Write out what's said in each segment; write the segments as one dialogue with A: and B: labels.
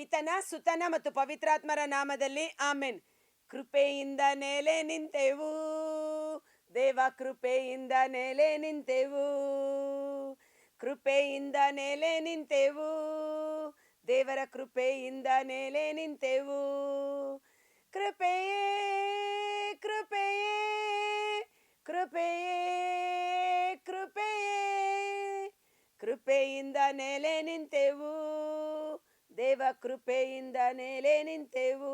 A: ಪಿತನ, ಸುತನ ಮತ್ತು ಪವಿತ್ರಾತ್ಮರ ನಾಮದಲ್ಲಿ ಆಮೆನ್. ಕೃಪೆಯಿಂದ ನೆಲೆ ನಿಂತೆವು. ದೇವ, ಕೃಪೆಯಿಂದ ನೆಲೆ ನಿಂತೆವು. ಕೃಪೆಯಿಂದ ನೆಲೆ ನಿಂತೆವು. ದೇವರ ಕೃಪೆಯಿಂದ ನೆಲೆ ನಿಂತೆವು. ಕೃಪೆಯೇ ಕೃಪೆಯೇ ಕೃಪೆಯೇ ಕೃಪೆಯೇ. ಕೃಪೆಯಿಂದ ನೆಲೆ ನಿಂತೆವು. ದೇವ ಕೃಪೆಯಿಂದ ನೆಲೆ ನಿಂತೆವು.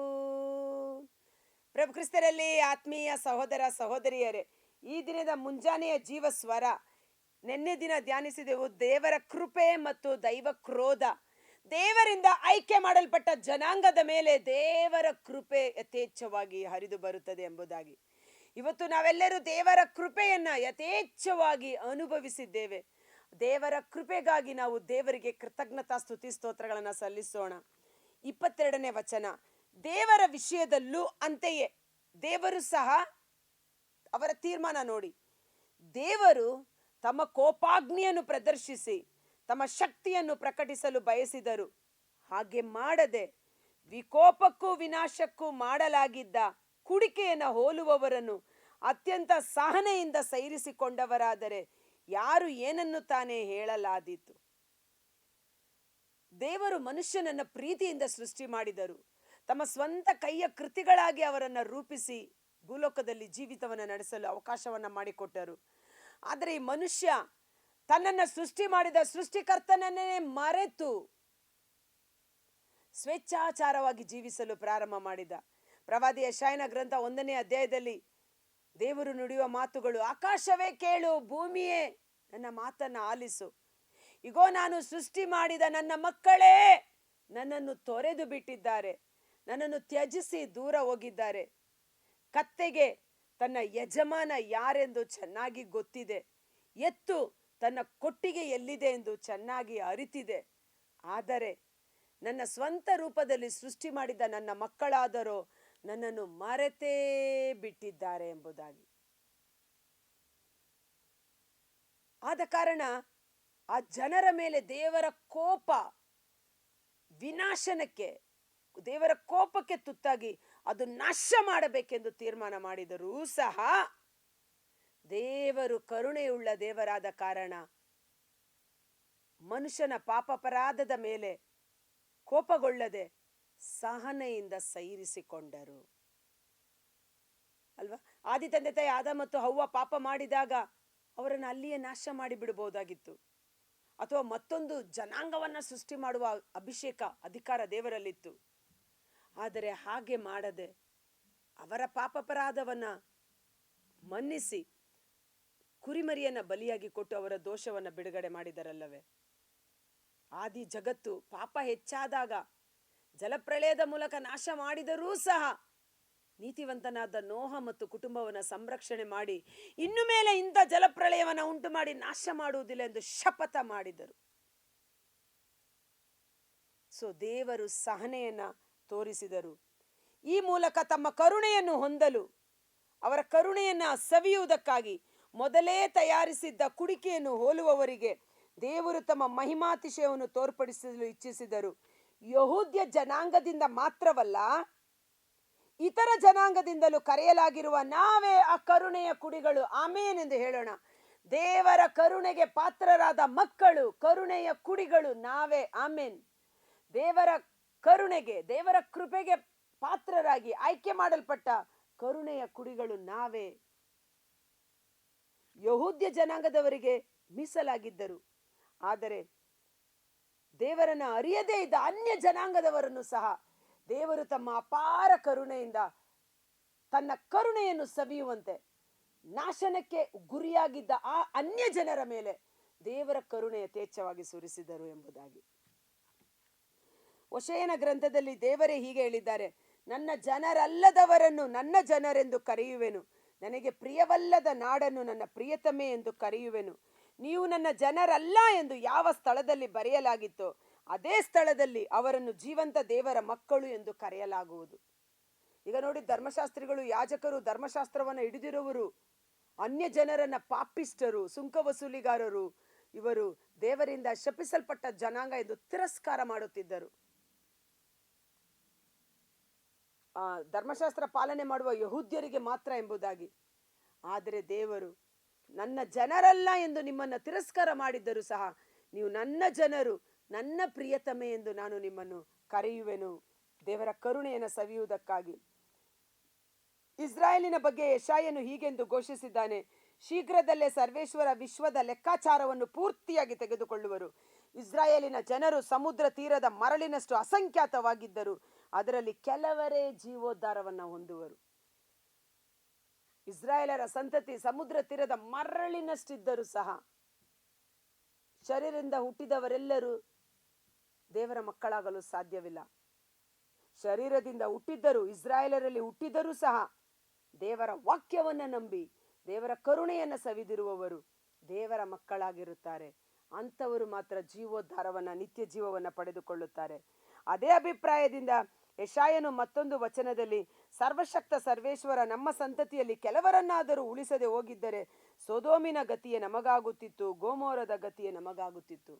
A: ಪ್ರಭು ಕ್ರಿಸ್ತರಲ್ಲಿ ಆತ್ಮೀಯ ಸಹೋದರ ಸಹೋದರಿಯರೇ, ಈ ದಿನದ ಮುಂಜಾನೆಯ ಜೀವ ಸ್ವರ ನಿನ್ನೆ ದಿನ ಧ್ಯಾನಿಸಿದೆವು ದೇವರ ಕೃಪೆ ಮತ್ತು ದೈವ ಕ್ರೋಧ. ದೇವರಿಂದ ಆಯ್ಕೆ ಮಾಡಲ್ಪಟ್ಟ ಜನಾಂಗದ ಮೇಲೆ ದೇವರ ಕೃಪೆ ಯಥೇಚ್ಛವಾಗಿ ಹರಿದು ಬರುತ್ತದೆ ಎಂಬುದಾಗಿ. ಇವತ್ತು ನಾವೆಲ್ಲರೂ ದೇವರ ಕೃಪೆಯನ್ನು ಯಥೇಚ್ಛವಾಗಿ ಅನುಭವಿಸಿದ್ದೇವೆ. ದೇವರ ಕೃಪೆಗಾಗಿ ನಾವು ದೇವರಿಗೆ ಕೃತಜ್ಞತಾ ಸ್ತುತಿ ಸ್ತೋತ್ರಗಳನ್ನು ಸಲ್ಲಿಸೋಣ. ಇಪ್ಪತ್ತೆರಡನೇ ವಚನ, ದೇವರ ವಿಷಯದಲ್ಲೂ ಅಂತೆಯೇ, ದೇವರು ಸಹ ಅವರ ತೀರ್ಮಾನ ನೋಡಿ. ದೇವರು ತಮ್ಮ ಕೋಪಾಗ್ನಿಯನ್ನು ಪ್ರದರ್ಶಿಸಿ, ತಮ್ಮ ಶಕ್ತಿಯನ್ನು ಪ್ರಕಟಿಸಲು ಬಯಸಿದರು. ಹಾಗೆ ಮಾಡದೆ ವಿಕೋಪಕ್ಕೂ ವಿನಾಶಕ್ಕೂ ಮಾಡಲಾಗಿದ್ದ ಕುಡಿಕೆಯನ್ನು ಹೋಲುವವರನ್ನು ಅತ್ಯಂತ ಸಹನೆಯಿಂದ ಸೈರಿಸಿಕೊಂಡವರಾದರೆ ಯಾರು ಏನನ್ನು ತಾನೇ ಹೇಳಲಾದೀತು? ದೇವರು ಮನುಷ್ಯನನ್ನ ಪ್ರೀತಿಯಿಂದ ಸೃಷ್ಟಿ ಮಾಡಿದರು. ತಮ್ಮ ಸ್ವಂತ ಕೈಯ ಕೃತಿಗಳಾಗಿ ಅವರನ್ನು ರೂಪಿಸಿ ಭೂಲೋಕದಲ್ಲಿ ಜೀವಿತವನ್ನು ನಡೆಸಲು ಅವಕಾಶವನ್ನ ಮಾಡಿಕೊಟ್ಟರು. ಆದರೆ ಈ ಮನುಷ್ಯ ತನ್ನನ್ನು ಸೃಷ್ಟಿ ಮಾಡಿದ ಸೃಷ್ಟಿಕರ್ತನನ್ನೇ ಮರೆತು ಸ್ವೇಚ್ಛಾಚಾರವಾಗಿ ಜೀವಿಸಲು ಪ್ರಾರಂಭ ಮಾಡಿದ. ಪ್ರವಾದಿ ಯಶಾಯನ ಗ್ರಂಥ ಒಂದನೇ ಅಧ್ಯಾಯದಲ್ಲಿ ದೇವರು ನುಡಿಯುವ ಮಾತುಗಳು, ಆಕಾಶವೇ ಕೇಳು, ಭೂಮಿಯೇ ನನ್ನ ಮಾತನ್ನ ಆಲಿಸು. ಇಗೋ, ನಾನು ಸೃಷ್ಟಿ ಮಾಡಿದ ನನ್ನ ಮಕ್ಕಳೇ ನನ್ನನ್ನು ತೊರೆದು ಬಿಟ್ಟಿದ್ದಾರೆ, ನನ್ನನ್ನು ತ್ಯಜಿಸಿ ದೂರ ಹೋಗಿದ್ದಾರೆ. ಕತ್ತೆಗೆ ತನ್ನ ಯಜಮಾನ ಯಾರೆಂದು ಚೆನ್ನಾಗಿ ಗೊತ್ತಿದೆ, ಎತ್ತು ತನ್ನ ಕೊಟ್ಟಿಗೆ ಎಲ್ಲಿದೆ ಎಂದು ಚೆನ್ನಾಗಿ ಅರಿತಿದೆ. ಆದರೆ ನನ್ನ ಸ್ವಂತ ರೂಪದಲ್ಲಿ ಸೃಷ್ಟಿ ಮಾಡಿದ ನನ್ನ ಮಕ್ಕಳಾದರೋ ನನ್ನನ್ನು ಮರೆತೇ ಬಿಟ್ಟಿದ್ದಾರೆ ಎಂಬುದಾಗಿ. ಆದ ಕಾರಣ ಆ ಜನರ ಮೇಲೆ ದೇವರ ಕೋಪ ವಿನಾಶನಕ್ಕೆ, ದೇವರ ಕೋಪಕ್ಕೆ ತುತ್ತಾಗಿ ಅದು ನಾಶ ಮಾಡಬೇಕೆಂದು ತೀರ್ಮಾನ ಮಾಡಿದರೂ ಸಹ ದೇವರು ಕರುಣೆಯುಳ್ಳ ದೇವರಾದ ಕಾರಣ ಮನುಷ್ಯನ ಪಾಪಪರಾಧದ ಮೇಲೆ ಕೋಪಗೊಳ್ಳದೆ ಸಹನೆಯಿಂದ ಸೈರಿಸಿಕೊಂಡರು. ಅಲ್ವಾ? ಆದಿ ತಂದೆ ತಾಯಿ ಆದ ಮತ್ತು ಹವ್ವ ಪಾಪ ಮಾಡಿದಾಗ ಅವರನ್ನು ಅಲ್ಲಿಯೇ ನಾಶ ಮಾಡಿ ಬಿಡಬಹುದಾಗಿತ್ತು. ಅಥವಾ ಮತ್ತೊಂದು ಜನಾಂಗವನ್ನ ಸೃಷ್ಟಿ ಮಾಡುವ ಅಭಿಷೇಕ ಅಧಿಕಾರ ದೇವರಲ್ಲಿತ್ತು. ಆದರೆ ಹಾಗೆ ಮಾಡದೆ ಅವರ ಪಾಪಪರಾಧವನ್ನ ಮನ್ನಿಸಿ ಕುರಿಮರಿಯನ್ನ ಬಲಿಯಾಗಿ ಕೊಟ್ಟು ಅವರ ದೋಷವನ್ನ ಬಿಡುಗಡೆ ಮಾಡಿದರಲ್ಲವೇ? ಆದಿ ಜಗತ್ತು ಪಾಪ ಹೆಚ್ಚಾದಾಗ ಜಲಪ್ರಳಯದ ಮೂಲಕ ನಾಶ ಮಾಡಿದರೂ ಸಹ ನೀತಿವಂತನಾದ ನೋಹ ಮತ್ತು ಕುಟುಂಬವನ್ನು ಸಂರಕ್ಷಣೆ ಮಾಡಿ ಇನ್ನು ಮೇಲೆ ಇಂಥ ಜಲಪ್ರಳಯವನ್ನು ಉಂಟು ಮಾಡಿ ನಾಶ ಮಾಡುವುದಿಲ್ಲ ಎಂದು ಶಪಥ ಮಾಡಿದರು. ಸೊ ದೇವರು ಸಹನೆಯನ್ನ ತೋರಿಸಿದರು. ಈ ಮೂಲಕ ತಮ್ಮ ಕರುಣೆಯನ್ನು ಹೊಂದಲು, ಅವರ ಕರುಣೆಯನ್ನ ಸವಿಯುವುದಕ್ಕಾಗಿ ಮೊದಲೇ ತಯಾರಿಸಿದ್ದ ಕುಡಿಕೆಯನ್ನು ಹೋಲುವವರಿಗೆ ದೇವರು ತಮ್ಮ ಮಹಿಮಾತಿಶಯವನ್ನು ತೋರ್ಪಡಿಸಲು ಇಚ್ಛಿಸಿದರು. ಯಹೂದ್ಯ ಜನಾಂಗದಿಂದ ಮಾತ್ರವಲ್ಲ, ಇತರ ಜನಾಂಗದಿಂದಲೂ ಕರೆಯಲಾಗಿರುವ ನಾವೇ ಆ ಕರುಣೆಯ ಕುಡಿಗಳು ಆಮೇನ್ ಎಂದು ಹೇಳೋಣ. ದೇವರ ಕರುಣೆಗೆ ಪಾತ್ರರಾದ ಮಕ್ಕಳು, ಕರುಣೆಯ ಕುಡಿಗಳು ನಾವೇ. ಆಮೇನ್. ದೇವರ ಕರುಣೆಗೆ, ದೇವರ ಕೃಪೆಗೆ ಪಾತ್ರರಾಗಿ ಆಯ್ಕೆ ಮಾಡಲ್ಪಟ್ಟ ಕರುಣೆಯ ಕುಡಿಗಳು ನಾವೇ. ಯಹೂದ್ಯ ಜನಾಂಗದವರಿಗೆ ಮೀಸಲಾಗಿದ್ದರು. ಆದರೆ ದೇವರನ್ನ ಅರಿಯದೇ ಇದ್ದ ಅನ್ಯ ಜನಾಂಗದವರನ್ನು ಸಹ ದೇವರು ತಮ್ಮ ಅಪಾರ ಕರುಣೆಯಿಂದ ತನ್ನ ಕರುಣೆಯನ್ನು ಸವಿಯುವಂತೆ ನಾಶನಕ್ಕೆ ಗುರಿಯಾಗಿದ್ದ ಆ ಅನ್ಯ ಜನರ ಮೇಲೆ ದೇವರ ಕರುಣೆ ಯಥೇಚ್ಛವಾಗಿ ಸುರಿಸಿದರು ಎಂಬುದಾಗಿ. ಒಶಯನ ಗ್ರಂಥದಲ್ಲಿ ದೇವರೇ ಹೀಗೆ ಹೇಳಿದ್ದಾರೆ, ನನ್ನ ಜನರಲ್ಲದವರನ್ನು ನನ್ನ ಜನರೆಂದು ಕರೆಯುವೆನು. ನನಗೆ ಪ್ರಿಯವಲ್ಲದ ನಾಡನ್ನು ನನ್ನ ಪ್ರಿಯತಮೆ ಎಂದು ಕರೆಯುವೆನು. ನೀವು ನನ್ನ ಜನರಲ್ಲ ಎಂದು ಯಾವ ಸ್ಥಳದಲ್ಲಿ ಬರೆಯಲಾಗಿತ್ತೋ ಅದೇ ಸ್ಥಳದಲ್ಲಿ ಅವರನ್ನು ಜೀವಂತ ದೇವರ ಮಕ್ಕಳು ಎಂದು ಕರೆಯಲಾಗುವುದು. ಈಗ ನೋಡಿ ಧರ್ಮಶಾಸ್ತ್ರಿಗಳು, ಯಾಜಕರು ಧರ್ಮಶಾಸ್ತ್ರವನ್ನು ಹಿಡಿದಿರುವರು ಅನ್ಯ ಜನರನ್ನ ಪಾಪಿಸ್ಟರು ಸುಂಕ ವಸೂಲಿಗಾರರು, ಇವರು ದೇವರಿಂದ ಶಪಿಸಲ್ಪಟ್ಟ ಜನಾಂಗ ಎಂದು ತಿರಸ್ಕಾರ ಮಾಡುತ್ತಿದ್ದರು. ಧರ್ಮಶಾಸ್ತ್ರ ಪಾಲನೆ ಮಾಡುವ ಯಹೂದ್ಯರಿಗೆ ಮಾತ್ರ ಎಂಬುದಾಗಿ. ಆದರೆ ದೇವರು ನನ್ನ ಜನರಲ್ಲ ಎಂದು ನಿಮ್ಮನ್ನು ತಿರಸ್ಕಾರ ಮಾಡಿದ್ದರೂ ಸಹ ನೀವು ನನ್ನ ಜನರು, ನನ್ನ ಪ್ರಿಯತಮೆ ಎಂದು ನಾನು ನಿಮ್ಮನ್ನು ಕರೆಯುವೆನು. ದೇವರ ಕರುಣೆಯನ್ನು ಸವಿಯುವುದಕ್ಕಾಗಿ. ಇಸ್ರಾಯೇಲಿನ ಬಗ್ಗೆ ಯಶಾಯನು ಹೀಗೆಂದು ಘೋಷಿಸಿದ್ದಾನೆ, ಶೀಘ್ರದಲ್ಲೇ ಸರ್ವೇಶ್ವರ ವಿಶ್ವದ ಲೆಕ್ಕಾಚಾರವನ್ನು ಪೂರ್ತಿಯಾಗಿ ತೆಗೆದುಕೊಳ್ಳುವರು. ಇಸ್ರಾಯೇಲಿನ ಜನರು ಸಮುದ್ರ ತೀರದ ಮರಳಿನಷ್ಟು ಅಸಂಖ್ಯಾತವಾಗಿದ್ದರು, ಅದರಲ್ಲಿ ಕೆಲವರೇ ಜೀವೋದ್ಧಾರವನ್ನು ಹೊಂದುವರು. ಇಸ್ರಾಯೇಲರ ಸಂತತಿ ಸಮುದ್ರ ತೀರದ ಮರಳಿನಷ್ಟಿದ್ದರೂ ಸಹ ಶರೀರದಿಂದ ಹುಟ್ಟಿದವರೆಲ್ಲರೂ ದೇವರ ಮಕ್ಕಳಾಗಲು ಸಾಧ್ಯವಿಲ್ಲ. ಶರೀರದಿಂದ ಹುಟ್ಟಿದ್ದರು, ಇಸ್ರಾಯೇಲರಲ್ಲಿ ಹುಟ್ಟಿದರೂ ಸಹ ದೇವರ ವಾಕ್ಯವನ್ನ ನಂಬಿ, ದೇವರ ಕರುಣೆಯನ್ನು ಸವಿದಿರುವವರು ದೇವರ ಮಕ್ಕಳಾಗಿರುತ್ತಾರೆ. ಅಂಥವರು ಮಾತ್ರ ಜೀವೋದ್ಧಾರವನ್ನು, ನಿತ್ಯ ಜೀವವನ್ನು ಪಡೆದುಕೊಳ್ಳುತ್ತಾರೆ. ಅದೇ ಅಭಿಪ್ರಾಯದಿಂದ ಯಶಾಯನು ಮತ್ತೊಂದು ವಚನದಲ್ಲಿ ಸರ್ವಶಕ್ತ ಸರ್ವೇಶ್ವರ, ನಮ್ಮ ಸಂತತಿಯಲ್ಲಿ ಕೆಲವರನ್ನಾದರೂ ಉಳಿಸದೆ ಹೋಗಿದ್ದರೆ ಸೊದೋಮಿನ ಗತಿಯೇ ನಮಗಾಗುತ್ತಿತ್ತು, ಗೋಮೋರದ ಗತಿಯೇ ನಮಗಾಗುತ್ತಿತ್ತು.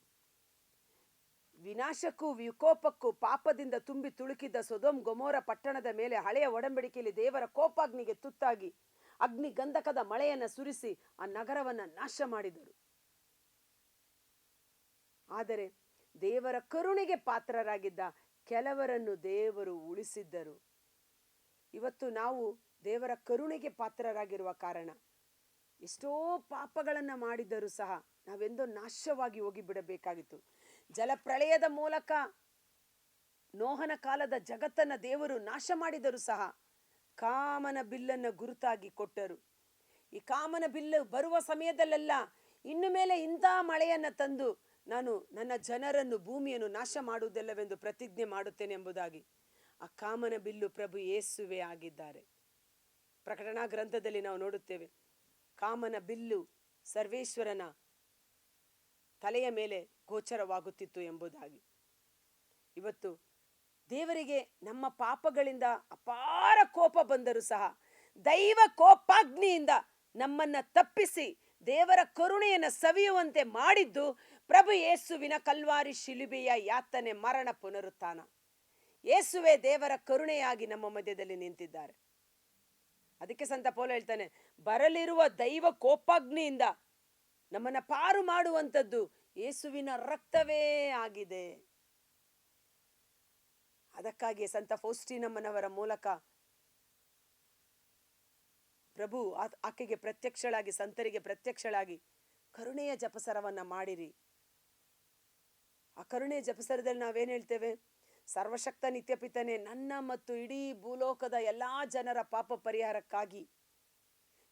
A: ವಿನಾಶಕ್ಕೂ ವಿಕೋಪಕ್ಕೂ ಪಾಪದಿಂದ ತುಂಬಿ ತುಳುಕಿದ್ದ ಸೊದೋಮ್ ಗೊಮೋರ ಪಟ್ಟಣದ ಮೇಲೆ ಹಳೆಯ ಒಡಂಬಡಿಕೆಯಲ್ಲಿ ದೇವರ ಕೋಪಾಗ್ನಿಗೆ ತುತ್ತಾಗಿ ಅಗ್ನಿ ಗಂಧಕದ ಮಳೆಯನ್ನ ಸುರಿಸಿ ಆ ನಗರವನ್ನ ನಾಶ ಮಾಡಿದರು. ಆದರೆ ದೇವರ ಕರುಣೆಗೆ ಪಾತ್ರರಾಗಿದ್ದ ಕೆಲವರನ್ನು ದೇವರು ಉಳಿಸಿದ್ದರು. ಇವತ್ತು ನಾವು ದೇವರ ಕರುಣೆಗೆ ಪಾತ್ರರಾಗಿರುವ ಕಾರಣ. ಎಷ್ಟೋ ಪಾಪಗಳನ್ನ ಮಾಡಿದರೂ ಸಹ ನಾವೆಂದೋ ನಾಶವಾಗಿ ಹೋಗಿ ಬಿಡಬೇಕಾಗಿತ್ತು ಜಲಪ್ರಳಯದ ಮೂಲಕ ನೋಹನ ಕಾಲದ ಜಗತ್ತನ್ನ ದೇವರು ನಾಶ ಮಾಡಿದರೂ ಸಹ ಕಾಮನ ಬಿಲ್ಲನ್ನು ಗುರುತಾಗಿ ಕೊಟ್ಟರು. ಈ ಕಾಮನ ಬಿಲ್ಲು ಬರುವ ಸಮಯದಲ್ಲೆಲ್ಲ ಇನ್ನು ಮೇಲೆ ಇಂಥ ಮಳೆಯನ್ನು ತಂದು ನಾನು ನನ್ನ ಜನರನ್ನು ಭೂಮಿಯನ್ನು ನಾಶ ಮಾಡುವುದಿಲ್ಲವೆಂದು ಪ್ರತಿಜ್ಞೆ ಮಾಡುತ್ತೇನೆ ಎಂಬುದಾಗಿ. ಆ ಕಾಮನ ಬಿಲ್ಲು ಪ್ರಭು ಯೇಸುವೆ ಆಗಿದ್ದಾರೆ. ಪ್ರಕಟಣಾ ಗ್ರಂಥದಲ್ಲಿ ನಾವು ನೋಡುತ್ತೇವೆ, ಕಾಮನ ಬಿಲ್ಲು ಸರ್ವೇಶ್ವರನ ತಲೆಯ ಮೇಲೆ ಗೋಚರವಾಗುತ್ತಿತ್ತು ಎಂಬುದಾಗಿ. ಇವತ್ತು ದೇವರಿಗೆ ನಮ್ಮ ಪಾಪಗಳಿಂದ ಅಪಾರ ಕೋಪ ಬಂದರೂ ಸಹ, ದೈವ ಕೋಪಾಗ್ನಿಯಿಂದ ನಮ್ಮನ್ನ ತಪ್ಪಿಸಿ ದೇವರ ಕರುಣೆಯನ್ನು ಸವಿಯುವಂತೆ ಮಾಡಿದ್ದು ಪ್ರಭು ಯೇಸುವಿನ ಕಲ್ವಾರಿ ಶಿಲುಬೆಯ ಯಾತನೆ ಮರಣ ಪುನರುತ್ಥಾನ. ಯೇಸುವೆ ದೇವರ ಕರುಣೆಯಾಗಿ ನಮ್ಮ ಮಧ್ಯದಲ್ಲಿ ನಿಂತಿದ್ದಾರೆ. ಅದಕ್ಕೆ ಸಂತ ಪೋಲ ಹೇಳ್ತಾನೆ, ಬರಲಿರುವ ದೈವ ಕೋಪಾಗ್ನಿಯಿಂದ ನಮ್ಮನ್ನ ಪಾರು ಮಾಡುವಂಥದ್ದು ಯೇಸುವಿನ ರಕ್ತವೇ ಆಗಿದೆ. ಅದಕ್ಕಾಗಿ ಸಂತ ಫೌಸ್ಟಿನಮ್ಮನವರ ಮೂಲಕ ಪ್ರಭು ಆಕೆಗೆ ಪ್ರತ್ಯಕ್ಷಳಾಗಿ, ಸಂತರಿಗೆ ಪ್ರತ್ಯಕ್ಷಳಾಗಿ ಕರುಣೆಯ ಜಪಸರವನ್ನ ಮಾಡಿರಿ. ಆ ಕರುಣೆಯ ಜಪಸರದಲ್ಲಿ ನಾವೇನ್ ಹೇಳ್ತೇವೆ? ಸರ್ವಶಕ್ತ ನಿತ್ಯಪಿತನೆ, ನನ್ನ ಮತ್ತು ಇಡೀ ಭೂಲೋಕದ ಎಲ್ಲಾ ಜನರ ಪಾಪ ಪರಿಹಾರಕ್ಕಾಗಿ.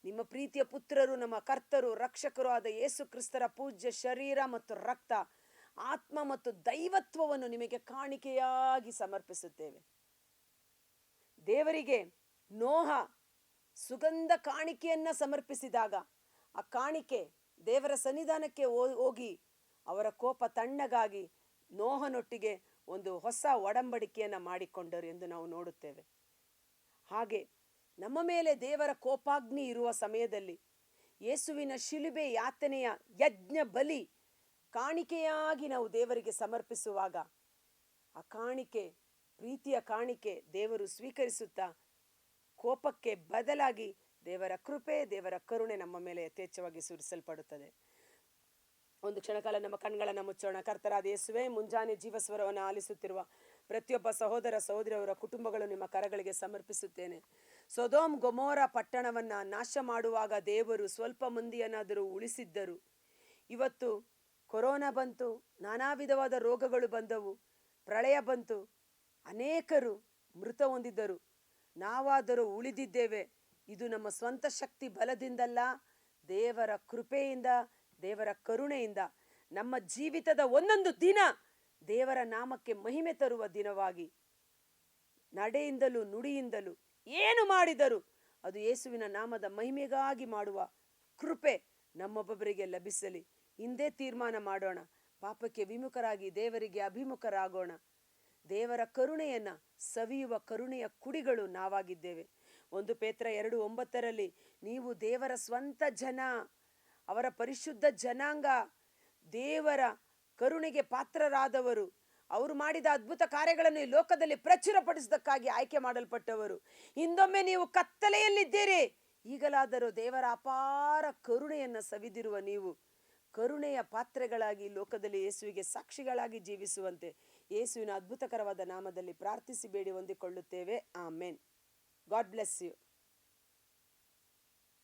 A: ನಿಮ್ಮ ಪ್ರೀತಿಯ ಪುತ್ರರು, ನಮ್ಮ ಕರ್ತರು, ರಕ್ಷಕರು ಆದ ಯೇಸು ಕ್ರಿಸ್ತರ ಪೂಜ್ಯ ಶರೀರ ಮತ್ತು ರಕ್ತ, ಆತ್ಮ ಮತ್ತು ದೈವತ್ವವನ್ನು ನಿಮಗೆ ಕಾಣಿಕೆಯಾಗಿ ಸಮರ್ಪಿಸುತ್ತೇವೆ. ದೇವರಿಗೆ ನೋಹ, ಸುಗಂಧ ಕಾಣಿಕೆಯನ್ನ ಸಮರ್ಪಿಸಿದಾಗ, ಆ ಕಾಣಿಕೆ ದೇವರ ಸನ್ನಿಧಾನಕ್ಕೆ ಹೋಗಿ ಅವರ ಕೋಪ ತಣ್ಣಗಾಗಿ ನೋಹನೊಟ್ಟಿಗೆ ಒಂದು ಹೊಸ ಒಡಂಬಡಿಕೆಯನ್ನ ಮಾಡಿಕೊಂಡರು ಎಂದು ನಾವು ನೋಡುತ್ತೇವೆ. ಹಾಗೆ ನಮ್ಮ ಮೇಲೆ ದೇವರ ಕೋಪಾಗ್ನಿ ಇರುವ ಸಮಯದಲ್ಲಿ ಯೇಸುವಿನ ಶಿಲುಬೆ ಯಾತನೆಯ ಯಜ್ಞ ಬಲಿ ಕಾಣಿಕೆಯಾಗಿ ನಾವು ದೇವರಿಗೆ ಸಮರ್ಪಿಸುವಾಗ ಆ ಕಾಣಿಕೆ, ಪ್ರೀತಿಯ ಕಾಣಿಕೆ ದೇವರು ಸ್ವೀಕರಿಸುತ್ತಾ ಕೋಪಕ್ಕೆ ಬದಲಾಗಿ ದೇವರ ಕೃಪೆ, ದೇವರ ಕರುಣೆ ನಮ್ಮ ಮೇಲೆ ಯಥೇಚ್ಛವಾಗಿ ಸುರಿಸಲ್ಪಡುತ್ತದೆ. ಒಂದು ಕ್ಷಣಕಾಲ ನಮ್ಮ ಕಣ್ಗಳನ್ನು ಮುಚ್ಚೋಣ. ಕರ್ತರಾದ ಯೇಸುವೆ, ಮುಂಜಾನೆ ಜೀವಸ್ವರವನ್ನು ಆಲಿಸುತ್ತಿರುವ ಪ್ರತಿಯೊಬ್ಬ ಸಹೋದರ ಸಹೋದರಿಯವರ ಕುಟುಂಬಗಳು ನಿಮ್ಮ ಕರಗಳಿಗೆ ಸಮರ್ಪಿಸುತ್ತೇನೆ. ಸೊದೋಮ್ ಗೊಮೋರ ಪಟ್ಟಣವನ್ನ ನಾಶ ಮಾಡುವಾಗ ದೇವರು ಸ್ವಲ್ಪ ಮಂದಿಯನ್ನಾದರೂ ಉಳಿಸಿದ್ದರು. ಇವತ್ತು ಕೊರೋನಾ ಬಂತು, ನಾನಾ ವಿಧವಾದ ರೋಗಗಳು ಬಂದವು, ಪ್ರಳಯ ಬಂತು, ಅನೇಕರು ಮೃತ ಹೊಂದಿದ್ದರು. ನಾವಾದರೂ ಉಳಿದಿದ್ದೇವೆ. ಇದು ನಮ್ಮ ಸ್ವಂತ ಶಕ್ತಿ ಬಲದಿಂದಲ್ಲ, ದೇವರ ಕೃಪೆಯಿಂದ ದೇವರ ಕರುಣೆಯಿಂದ ನಮ್ಮ ಜೀವಿತದ ಒಂದೊಂದು ದಿನ ದೇವರ ನಾಮಕ್ಕೆ ಮಹಿಮೆ ತರುವ ದಿನವಾಗಿ, ನಡೆಯಿಂದಲೂ ನುಡಿಯಿಂದಲೂ ಏನು ಮಾಡಿದರೂ ಅದು ಯೇಸುವಿನ ನಾಮದ ಮಹಿಮೆಗಾಗಿ ಮಾಡುವ ಕೃಪೆ ನಮ್ಮೊಬ್ಬೊಬ್ಬರಿಗೆ ಲಭಿಸಲಿ. ಹಿಂದೆ ತೀರ್ಮಾನ ಮಾಡೋಣ. ಪಾಪಕ್ಕೆ ವಿಮುಖರಾಗಿ ದೇವರಿಗೆ ಅಭಿಮುಖರಾಗೋಣ. ದೇವರ ಕರುಣೆಯನ್ನ ಸವಿಯುವ ಕರುಣೆಯ ಕುಡಿಗಳು ನಾವಾಗಿದ್ದೇವೆ. ಒಂದು ಪೇತ್ರ ಎರಡು ಒಂಬತ್ತರಲ್ಲಿ, ನೀವು ದೇವರ ಸ್ವಂತ ಜನ ಅವರ ಪರಿಶುದ್ಧ ಜನಾಂಗ ದೇವರ ಕರುಣೆಗೆ ಪಾತ್ರರಾದವರು. ಅವರು ಮಾಡಿದ ಅದ್ಭುತ ಕಾರ್ಯಗಳನ್ನು ಈ ಲೋಕದಲ್ಲಿ ಪ್ರಚುರಪಡಿಸಿದಕ್ಕಾಗಿ ಆಯ್ಕೆ ಮಾಡಲ್ಪಟ್ಟವರು. ಹಿಂದೊಮ್ಮೆ ನೀವು ಕತ್ತಲೆಯಲ್ಲಿದ್ದೀರಿ. ಈಗಲಾದರೂ ದೇವರ ಅಪಾರ ಕರುಣೆಯನ್ನು ಸವಿದಿರುವ ನೀವು ಕರುಣೆಯ ಪಾತ್ರೆಗಳಾಗಿ ಲೋಕದಲ್ಲಿ ಯೇಸುವಿಗೆ ಸಾಕ್ಷಿಗಳಾಗಿ ಜೀವಿಸುವಂತೆ ಯೇಸುವಿನ ಅದ್ಭುತಕರವಾದ ನಾಮದಲ್ಲಿ ಪ್ರಾರ್ಥಿಸಿ ಬೇಡಿ ಹೊಂದಿಕೊಳ್ಳುತ್ತೇವೆ. ಆ ಮೆನ್ ಗಾಡ್ ಬ್ಲೆಸ್ ಯು.